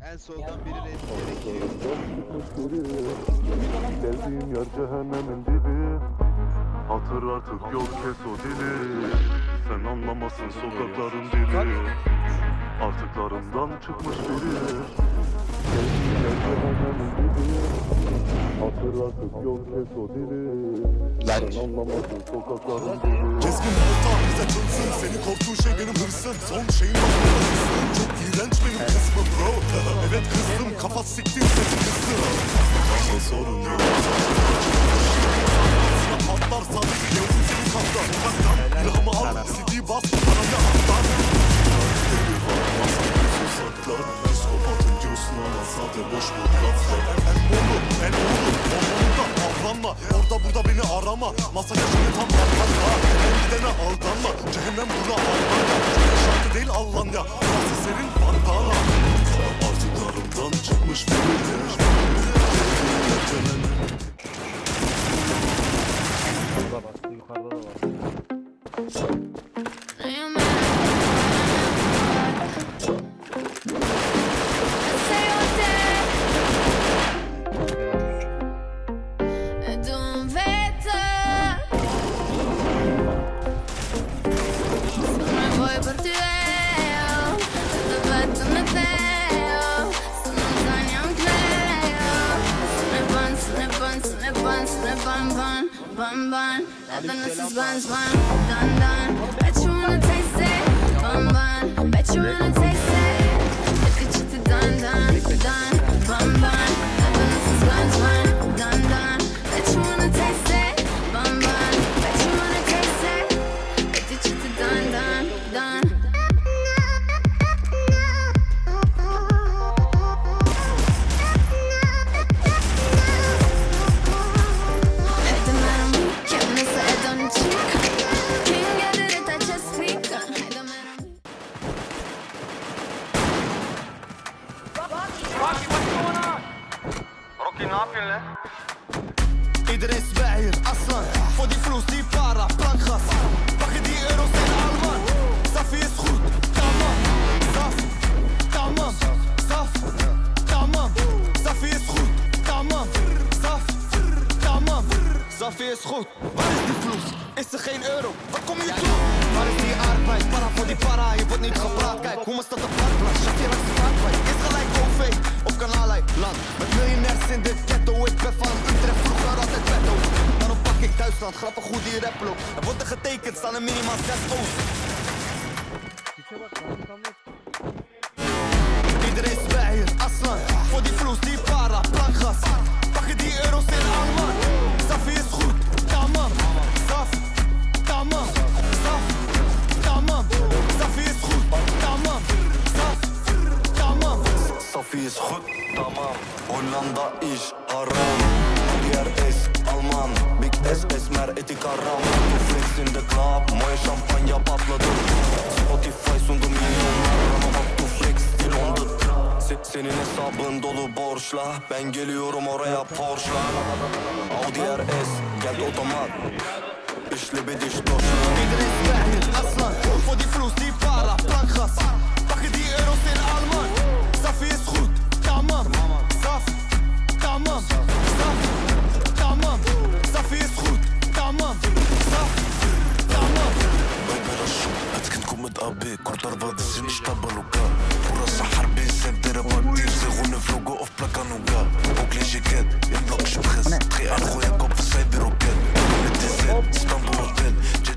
En soldan biri reddederek Geldiğim yer cehennemin dibi. Hatır artık yol kes o dili. Sen anlamasın sokakların dili. Artıklarından çıkmış biri Geldiğim yer cehennemin dibi Hatır artık yol kes bize çönsün Seni korktuğun şey benim hırsın Son şeyin bakmıyorsun Çok iğrenç benim kısmım bro. Evet kızdım kafa siktin sesi kızdım sorun yok boş mu? Laflar El oğlu el oğlu Ormanında avlanma. Orada burada beni arama. Masa yaşını tam patlatma. El gidene aldanma. Cehennem bura Almanya şarkı değil Allan ya Burası senin bandana van, van La donna si sban, sban, dan, dan Bet you wanna taste it, van, van Bet you wanna taste it. Look at you to dan, dan, Iedereen zwaait hier, aslan. Voor die vloes, die para, Pak je die euro's in Alman Safi is goed, tamam Saf, tamam Saf, tamam Safi is goed, tamam Saf, tamam Safi is goed, waar is die vloes? Is er geen euro? Wat kom je doen? Waar is die arbeid? Para voor die para, je wordt niet gepraat. Kijk, hoe is dat op parkplaats? Shafir langs de Of kanaalij Land met miljonairs in dit ghetto Ik ben van Utrecht, vroeger altijd petto Daarom pak ik Duitsland, grappig hoe die rap loopt. Er wordt er getekend, staan er minimaal 6 O's Safi is goed, tamam Hollanda is haram. Diğer is Alman Big S esmer etik haram. Flex in de club Mooie champagne patladı. Spotify sundu milyonlar Ama bak bu flex stil on the track. Se- Senin hesabın dolu borçla. Ben geliyorum oraya Porsche'la Audi RS geldi otomat. İşli bir diş doşla hier, aslan. Voor die vloes, أبي كنت أربع دزين اشتبه لوكا فرصة حربية سنتر ما تيزي غنى فلو